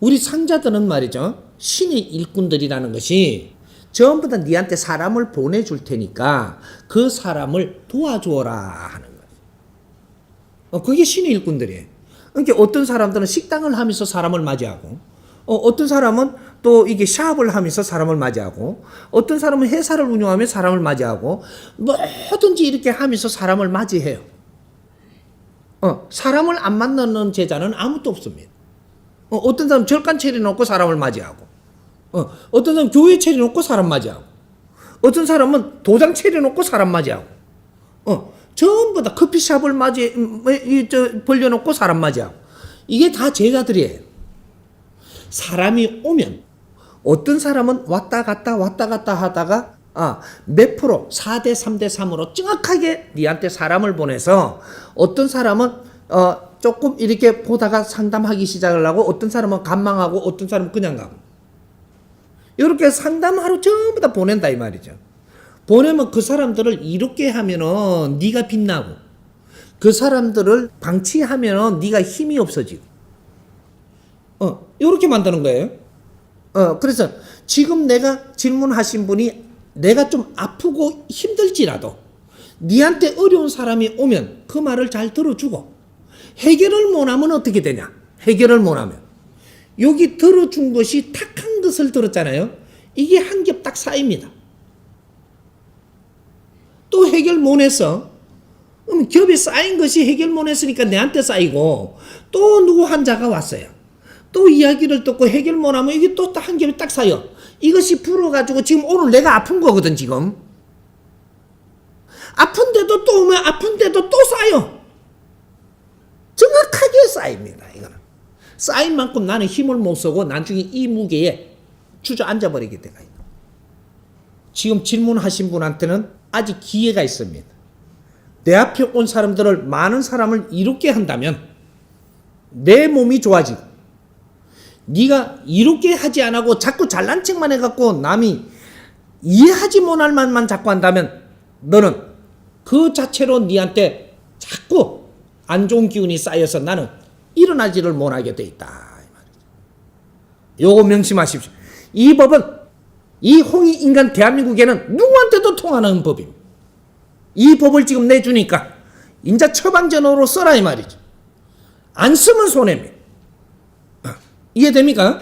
우리 상자들은 말이죠. 신의 일꾼들이라는 것이 전부 다 니한테 사람을 보내줄 테니까 그 사람을 도와주어라 하는 거예요. 어, 그게 신의 일꾼들이에요. 그러니까 어떤 사람들은 식당을 하면서 사람을 맞이하고, 어, 어떤 사람은 또 이게 샵을 하면서 사람을 맞이하고, 어떤 사람은 회사를 운영하며 사람을 맞이하고, 뭐든지 이렇게 하면서 사람을 맞이해요. 어, 사람을 안 만나는 제자는 아무도 없습니다. 어, 어떤 사람 절간 차려놓고 사람을 맞이하고, 어, 어떤 사람 교회 차려놓고 사람 맞이하고, 어떤 사람은 도장 차려놓고 사람 맞이하고, 어, 전부 다 커피숍을 맞이, 음, 뭐, 이, 저, 벌려놓고 사람 맞이하고, 이게 다 제자들이에요. 사람이 오면, 어떤 사람은 왔다 갔다 왔다 갔다 하다가, 아, 몇 프로, 4대 3대 3으로 정확하게 니한테 사람을 보내서, 어떤 사람은, 어, 조금 이렇게 보다가 상담하기 시작을 하고, 어떤 사람은 간망하고, 어떤 사람은 그냥 가고. 이렇게 상담하러 전부 다 보낸다, 이 말이죠. 보내면 그 사람들을 이롭게 하면은 네가 빛나고 그 사람들을 방치하면은 네가 힘이 없어지고 어 이렇게 만드는 거예요. 어 그래서 지금 내가 질문하신 분이 내가 좀 아프고 힘들지라도 니한테 어려운 사람이 오면 그 말을 잘 들어주고 해결을 못하면 어떻게 되냐? 해결을 못하면 여기 들어준 것이 탁한 것을 들었잖아요. 이게 한 겹 딱 쌓입니다. 또 해결 못했어. 그럼 겹이 쌓인 것이 해결 못했으니까 내한테 쌓이고 또 누구 환자가 왔어요. 또 이야기를 듣고 해결 못하면 이게 또 한 겹이 딱 쌓여. 이것이 불어가지고 지금 오늘 내가 아픈 거거든 지금. 아픈데도 또 오면 아픈데도 또 쌓여. 쌓입니다 이거는. 쌓인 만큼 나는 힘을 못 쓰고 나중에 이 무게에 주저앉아 버리게 돼가 있다. 지금 질문하신 분한테는 아직 기회가 있습니다. 내 앞에 온 사람들을 많은 사람을 이롭게 한다면 내 몸이 좋아지고 네가 이롭게 하지 않고 자꾸 잘난 척만 해갖고 남이 이해하지 못할 말만 자꾸 한다면 너는 그 자체로 네한테 자꾸 안 좋은 기운이 쌓여서 나는 일어나지를 못하게 돼 있다. 요거 명심하십시오. 이 법은 이 홍익 인간 대한민국에는 누구한테도 통하는 법입니다. 이 법을 지금 내주니까 인자 처방전으로 써라 이 말이죠. 안 쓰면 손해입니다. 어, 이해됩니까?